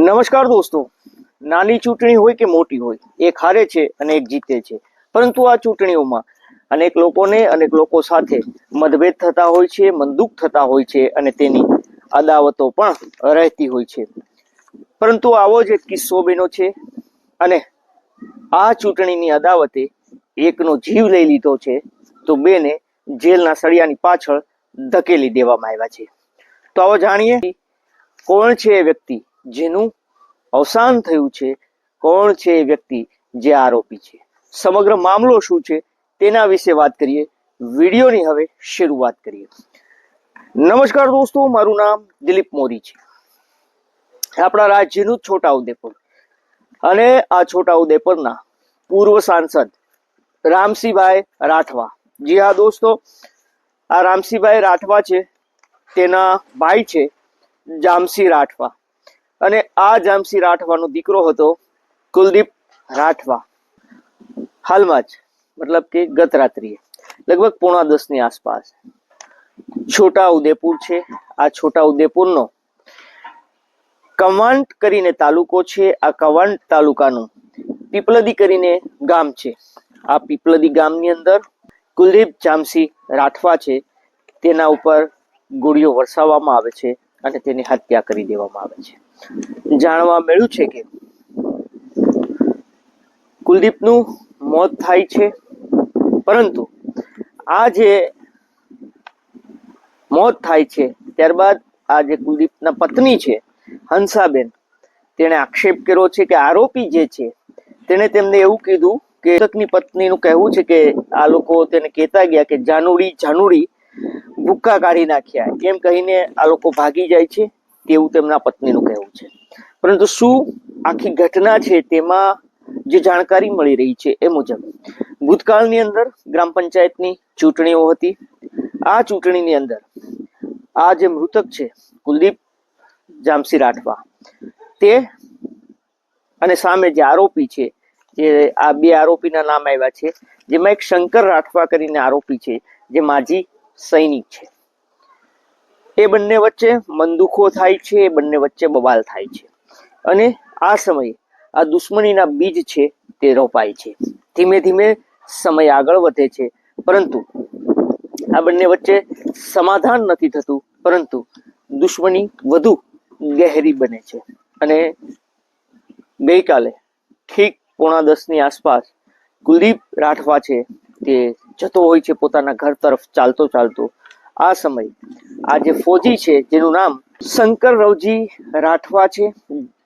નમસ્કાર દોસ્તો. નાની ચૂંટણી હોય કે મોટી હોય, એક હારે છે અને એક જીતે છે. પરંતુ આ ચૂંટણીઓમાં અનેક લોકોને અનેક લોકો સાથે મતભેદ થતા હોય છે મનદુખ થતા હોય છે અને તેની અદાવતો પણ રહેતી હોય છે. પરંતુ આવો જ એક કિસ્સો બેનો છે અને આ ચૂંટણીની અદાવતે એકનો જીવ લઈ લીધો છે તો બેને જેલના સળિયાની પાછળ ધકેલી દેવામાં આવ્યા છે. તો આવો જાણીએ કોણ છે એ વ્યક્તિ જેનું અવસાન થયું છે, કોણ છે એ વ્યક્તિ જે આરોપી છે? સમગ્ર મામલો શું છે? તેના વિશે વાત કરીએ. વિડીયોની હવે શરૂઆત કરીએ. નમસ્કાર દોસ્તો, મારું નામ દિલીપ મોરી છે. આપણા રાજ્યનું છોટાઉદેપુર. છોટા ઉદેપુર અને આ છોટા ઉદેપુરના પૂર્વ સાંસદ રામસિંહભાઈ રાઠવા. જી હા દોસ્તો, આ રામસિંહભાઈ રાઠવા છે, તેના ભાઈ છે જામસિંહ રાઠવા. અને આ જામસી રાઠવાનો દીકરો હતો કુલદીપ રાઠવા. હાલમાં જ, મતલબ કે ગત રાત્રિએ, લગભગ પોણા દસની આસપાસ. છોટા ઉદેપુર છે, આ છોટા ઉદેપુરનો કવાંટ કરીને તાલુકો છે, આ કવાંટ તાલુકાનું પીપલદી કરીને ગામ છે. આ પીપલદી ગામની અંદર કુલદીપ જામસી રાઠવા છે, તેના ઉપર ગોળીઓ વરસાવવામાં આવે છે અને તેની હત્યા કરી દેવામાં આવે છે. જાણવા મળ્યું છે કે કુલદીપનું મોત થાય છે. પરંતુ આ જે મોત થાય છે, ત્યારબાદ આ જે કુલદીપના પત્ની છે, હંસાબેન, તેણે આક્ષેપ કર્યો છે કે આરોપી જે છે, તેણે તેમને એવું કીધું કે મૃતકની પત્નીનું કહેવું છે કે આ લોકો તેને કહેતા ગયા કે જાનુડી જાનુડી ભૂક્કા કાઢી નાખ્યા. એમ કહીને આ લોકો ભાગી જાય છે. તેવું તેમના પત્નીનું કહેવું છે. પરંતુ શું આખી ઘટના છે તેમાં જે જાણકારી મળી રહી છે એ મુજબ ભૂતકાળની અંદર ગ્રામ પંચાયતની ચૂંટણીઓ હતી. આ ચૂંટણીની અંદર આ જે મૃતક છે કુલદીપ જામસી રાઠવા તે અને સામે જે આરોપી છે જે આ બે આરોપીના નામ આવ્યા છે, જેમાં એક શંકર રાઠવા કરીને આરોપી છે, જે માજી સૈનિક છે. એ બંને વચ્ચે મંદુખો થાય છે, એ બંને વચ્ચે બબાલ થાય છે. અને આ સમયે આ દુશ્મનીના બીજ છે તે રોપાય છે. ધીમે ધીમે સમય આગળ વધે છે. પરંતુ આ બંને વચ્ચે સમાધાન નથી થતું, પરંતુ દુશ્મની વધુ ગહેરી બને છે. અને ગઈકાલે ઠીક પોણા દસની આસપાસ કુલદીપ રાઠવા છે તે જતો હોય છે પોતાના ઘર તરફ ચાલતો ચાલતો આ સમય. આ જે ફોજી છે, જેનું નામ શંકર રવજી રાઠવા છે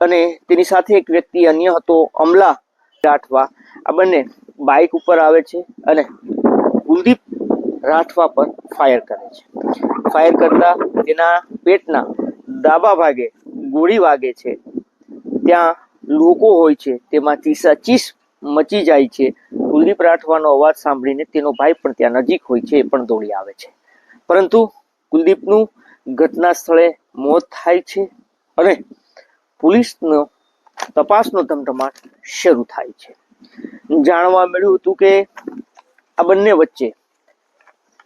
અને તેની સાથે એક વ્યક્તિ અન્ય હતો અમલા રાઠવા. આ બંને બાઇક ઉપર આવે છે અને કુલદીપ રાઠવા પર ફાયર કરે છે. ફાયર કરતા તેના પેટના ડાબા ભાગે ગોળી વાગે છે. ત્યાં લોકો હોય છે તેમાં ચીસા ચીસ મચી જાય છે. કુલદીપ રાઠવાનો અવાજ સાંભળીને તેનો ભાઈ પણ ત્યાં નજીક હોય છે, એ પણ દોડી આવે છે. પરંતુ કુલદીપનું ઘટના સ્થળે મોત થાય છે અને પોલીસનો તપાસનો ધમધમાટ શરૂ થાય છે. જાણવા મળ્યું હતું કે આ બંને વચ્ચે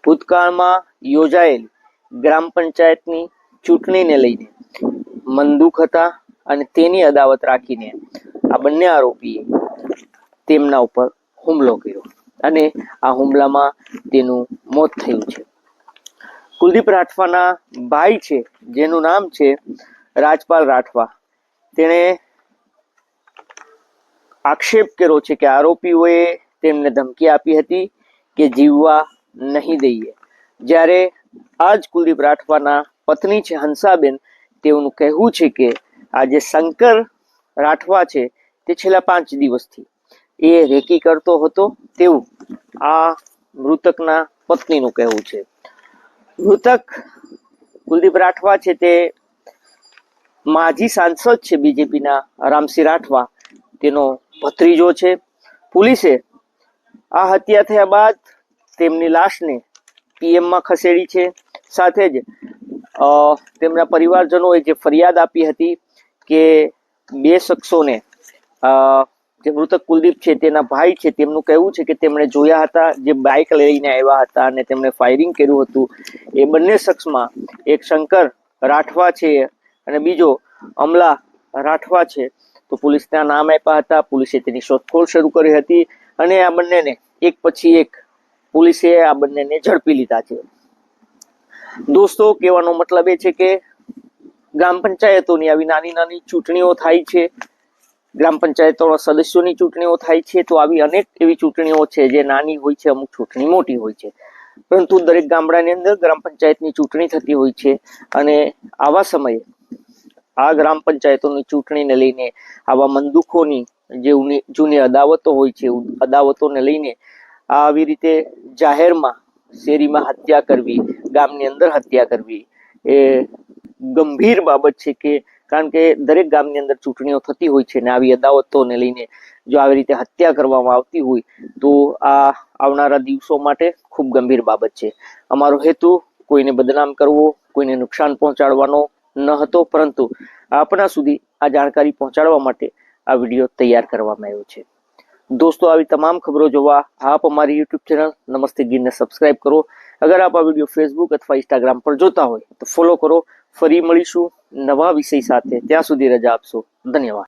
ભૂતકાળમાં યોજાયેલ ગ્રામ પંચાયતની ચૂંટણીને લઈને મંદુક હતા અને તેની અદાવત રાખીને આ બંને આરોપીએ તેમના ઉપર હુમલો કર્યો અને આ હુમલામાં તેનું મોત થયું છે. કુલદીપ રાઠવાના ભાઈ છે, જેનું નામ છે રાજપાલ રાઠવા. તેણે આક્ષેપ કર્યો છે કે આરોપીઓએ તેમને ધમકી આપી હતી કે જીવવા નહીં દઈએ. જ્યારે આજ કુલદીપ રાઠવાના પત્ની છે, હંસાબેન, તેઓનું કહેવું છે કે આ જે શંકર રાઠવા છે, તે છેલ્લા પાંચ દિવસથી. એ રેકી કરતો હતો, તેવું આ મૃતકના પત્નીનું કહેવું છે. મૃતક કુલદીપ રાઠવા છે તે માજી સાંસદ છે બીજેપીના રામસિંહ રાઠવા. તેનો ભત્રીજો છે. પોલીસે આ હત્યા થયા બાદ તેમની લાશને પીએમમાં ખસેડી છે. સાથે જ તેમના પરિવારજનોએ જે ફરિયાદ આપી હતી કે બે શખ્સોને જે મૃતક કુલદીપ છે, તેના ભાઈ છે, તેમનું કહેવું છે કે તેમણે જોયા હતા, જે બાઇક લઈને આવ્યા હતા અને તેમણે ફાયરિંગ કર્યું હતું. એ બંને શખ્સમાં એક શંકર રાઠવા છે અને બીજો અમલા રાઠવા છે. તો પોલીસના નામ આપ્યા હતા. પોલીસે તેની શોધખોળ શરૂ કરી હતી અને આ બંનેને એક પછી એક પોલીસે આ બંનેને ઝડપી લીધા છે. દોસ્તો, કહેવાનો મતલબ એ છે કે ગ્રામ પંચાયતોની આવી નાની નાની ચૂંટણીઓ થાય છે. ગ્રામ પંચાયતોના સદસ્યોની ચૂંટણીઓ થાય છે, તો આવી અનેક એવી ચૂંટણીઓ છે જે નાની હોય છે, અમુક ચૂંટણી મોટી હોય છે. પરંતુ દરેક ગામડાની અંદર ગ્રામ પંચાયતની ચૂંટણી થતી હોય છે અને આવા સમયે આ ગ્રામ પંચાયતોની ચૂંટણીને લઈને આવા મંદુખોની જે જૂની અદાવતો હોય છે અદાવતોને લઈને આવી રીતે જાહેરમાં શેરીમાં હત્યા કરવી, ગામની અંદર હત્યા કરવી એ ગંભીર બાબત છે કે કારણ કે દરેક ગામની અંદર ચૂંટણીઓ થતી હોય છે ને આવી અદાવતોને લઈને જો આવી રીતે હત્યા કરવામાં આવતી હોય, તો આ આવનારા દિવસો માટે ખૂબ ગંભીર બાબત છે. અમારો હેતુ કોઈને બદનામ કરવો, કોઈને નુકસાન પહોંચાડવાનો ન હતો, પરંતુ આપણા સુધી આ જાણકારી પહોંચાડવા માટે આ વીડિયો તૈયાર કરવામાં આવ્યો છે. દોસ્તો, આવી તમામ ખબરો જોવા આપ અમારી યુટ્યુબ ચેનલ નમસ્તે ગીરને સબસ્ક્રાઇબ કરો. અગર આપ આ વીડિયો ફેસબુક અથવા ઇન્સ્ટાગ્રામ પર જોતા હોય, તો ફોલો કરો. ફરી મળીશું નવા વિષય સાથે. ત્યાં સુધી રજા આપશો. ધન્યવાદ.